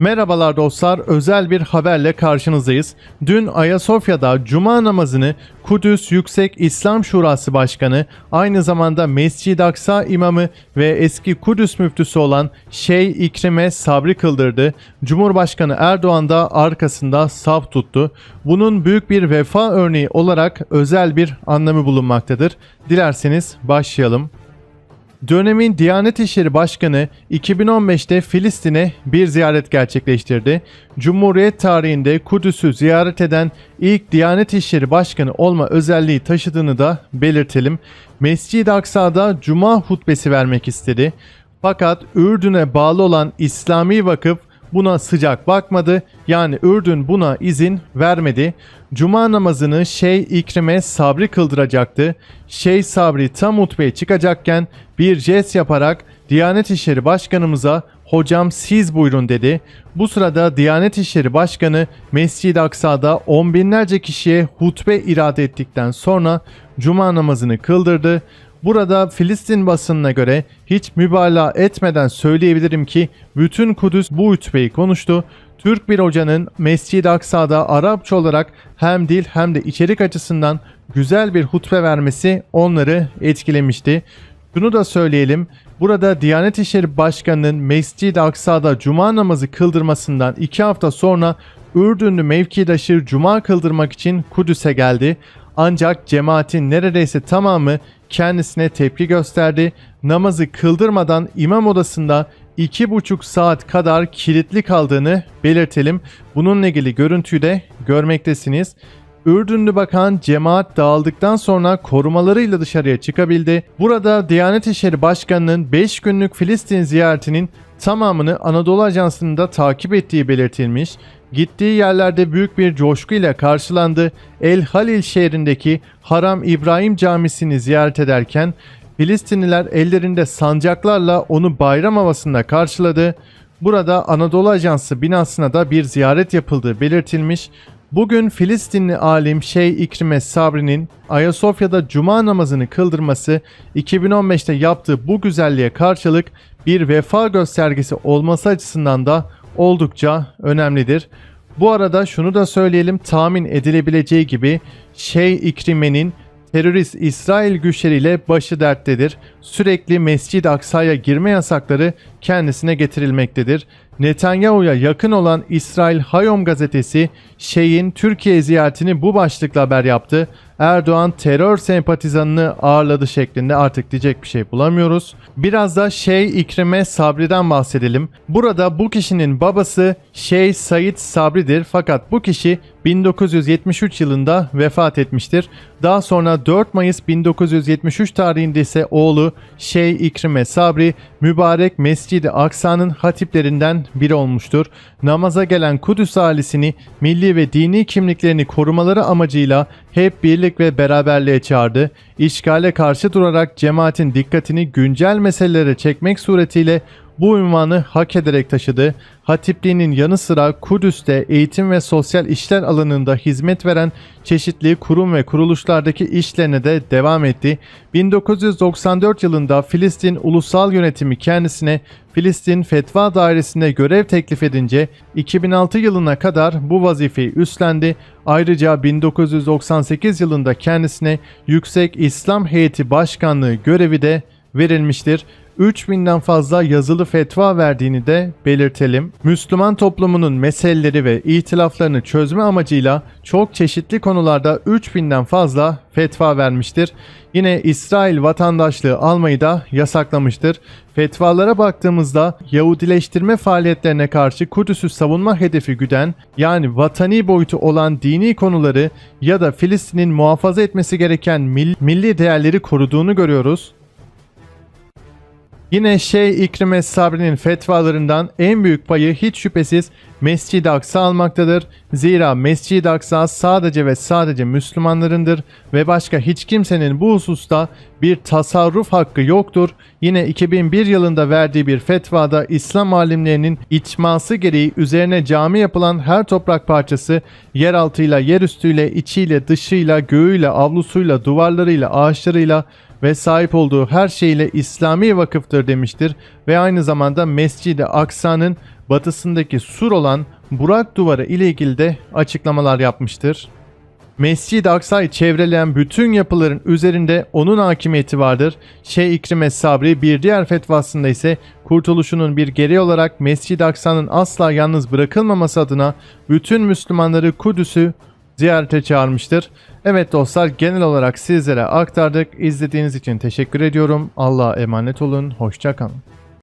Merhabalar dostlar, özel bir haberle karşınızdayız. Dün Ayasofya'da Cuma namazını Kudüs Yüksek İslam Şurası Başkanı, aynı zamanda Mescid-i Aksa imamı ve eski Kudüs müftüsü olan Şeyh İkrime Sabri kıldırdı. Cumhurbaşkanı Erdoğan da arkasında saf tuttu. Bunun büyük bir vefa örneği olarak özel bir anlamı bulunmaktadır. Dilerseniz başlayalım. Dönemin Diyanet İşleri Başkanı 2015'te Filistin'e bir ziyaret gerçekleştirdi. Cumhuriyet tarihinde Kudüs'ü ziyaret eden ilk Diyanet İşleri Başkanı olma özelliği taşıdığını da belirtelim. Mescid-i Aksa'da Cuma hutbesi vermek istedi. Fakat Ürdün'e bağlı olan İslami Vakıf buna sıcak bakmadı. Yani Ürdün buna izin vermedi. Cuma namazını Şeyh İkrime Sabri kıldıracaktı. Şeyh Sabri tam hutbeye çıkacakken bir jest yaparak Diyanet İşleri Başkanımıza hocam siz buyurun dedi. Bu sırada Diyanet İşleri Başkanı Mescid-i Aksa'da on binlerce kişiye hutbe irade ettikten sonra Cuma namazını kıldırdı. Burada Filistin basınına göre hiç mübalağa etmeden söyleyebilirim ki bütün Kudüs bu hutbeyi konuştu. Türk bir hocanın Mescid-i Aksa'da Arapça olarak hem dil hem de içerik açısından güzel bir hutbe vermesi onları etkilemişti. Şunu da söyleyelim. Burada Diyanet İşleri Başkanı'nın Mescid-i Aksa'da cuma namazı kıldırmasından iki hafta sonra Ürdünlü mevkidaşı cuma kıldırmak için Kudüs'e geldi. Ancak cemaatin neredeyse tamamı kendisine tepki gösterdi. Namazı kıldırmadan imam odasında iki buçuk saat kadar kilitli kaldığını belirtelim. Bununla ilgili görüntüyü de görmektesiniz. Ürdünlü bakan cemaat dağıldıktan sonra korumalarıyla dışarıya çıkabildi. Burada Diyanet İşleri Başkanı'nın 5 günlük Filistin ziyaretinin tamamını Anadolu Ajansı'nın da takip ettiği belirtilmiş. Gittiği yerlerde büyük bir coşkuyla karşılandı. El Halil şehrindeki Haram İbrahim Camisi'ni ziyaret ederken Filistinliler ellerinde sancaklarla onu bayram havasında karşıladı. Burada Anadolu Ajansı binasına da bir ziyaret yapıldığı belirtilmiş. Bugün Filistinli alim Şeyh İkrime Sabri'nin Ayasofya'da cuma namazını kıldırması 2015'te yaptığı bu güzelliğe karşılık bir vefa göstergesi olması açısından da oldukça önemlidir. Bu arada şunu da söyleyelim tahmin edilebileceği gibi Şeyh İkrime'nin terörist İsrail güçleriyle başı derttedir. Sürekli Mescid-i Aksa'ya girme yasakları kendisine getirilmektedir. Netanyahu'ya yakın olan İsrail Hayom gazetesi Şeyh'in Türkiye ziyaretini bu başlıkla haber yaptı. Erdoğan terör sempatizanını ağırladı şeklinde artık diyecek bir şey bulamıyoruz. Biraz da Şeyh İkrime Sabri'den bahsedelim. Burada bu kişinin babası Şeyh Said Sabri'dir fakat bu kişi 1973 yılında vefat etmiştir. Daha sonra 4 Mayıs 1973 tarihinde ise oğlu Şeyh İkrime Sabri mübarek Mescid-i Aksa'nın hatiplerinden biri olmuştur. Namaza gelen Kudüs ailesini milli ve dini kimliklerini korumaları amacıyla hep birlik ve beraberliğe çağırdı. İşgale karşı durarak cemaatin dikkatini güncel meselelere çekmek suretiyle bu ünvanı hak ederek taşıdı. Hatipliğinin yanı sıra Kudüs'te eğitim ve sosyal işler alanında hizmet veren çeşitli kurum ve kuruluşlardaki işlerine de devam etti. 1994 yılında Filistin Ulusal Yönetimi kendisine Filistin Fetva Dairesi'nde görev teklif edince 2006 yılına kadar bu vazifeyi üstlendi. Ayrıca 1998 yılında kendisine Yüksek İslam Heyeti Başkanlığı görevi de verilmiştir. 3000'den fazla yazılı fetva verdiğini de belirtelim. Müslüman toplumunun meseleleri ve itilaflarını çözme amacıyla çok çeşitli konularda 3000'den fazla fetva vermiştir. Yine İsrail vatandaşlığı almayı da yasaklamıştır. Fetvalara baktığımızda Yahudileştirme faaliyetlerine karşı Kudüs'ü savunma hedefi güden yani vatani boyutu olan dini konuları ya da Filistin'in muhafaza etmesi gereken milli değerleri koruduğunu görüyoruz. Yine Şeyh İkrime Sabri'nin fetvalarından en büyük payı hiç şüphesiz Mescid-i Aksa almaktadır. Zira Mescid-i Aksa sadece ve sadece Müslümanlarındır ve başka hiç kimsenin bu hususta bir tasarruf hakkı yoktur. Yine 2001 yılında verdiği bir fetvada İslam alimlerinin içması gereği üzerine cami yapılan her toprak parçası yeraltıyla, yerüstüyle, içiyle, dışıyla, göğüyle, avlusuyla, duvarlarıyla, ağaçlarıyla ve sahip olduğu her şeyle İslami vakıftır demiştir ve aynı zamanda Mescid-i Aksa'nın batısındaki sur olan Burak Duvarı ile ilgili de açıklamalar yapmıştır. Mescid-i Aksa'yı çevreleyen bütün yapıların üzerinde onun hakimiyeti vardır. Şeyh İkrime Sabri bir diğer fetvasında ise kurtuluşunun bir gereği olarak Mescid-i Aksa'nın asla yalnız bırakılmaması adına bütün Müslümanları Kudüs'ü ziyarete çağırmıştır. Evet dostlar genel olarak sizlere aktardık. İzlediğiniz için teşekkür ediyorum. Allah'a emanet olun. Hoşçakalın.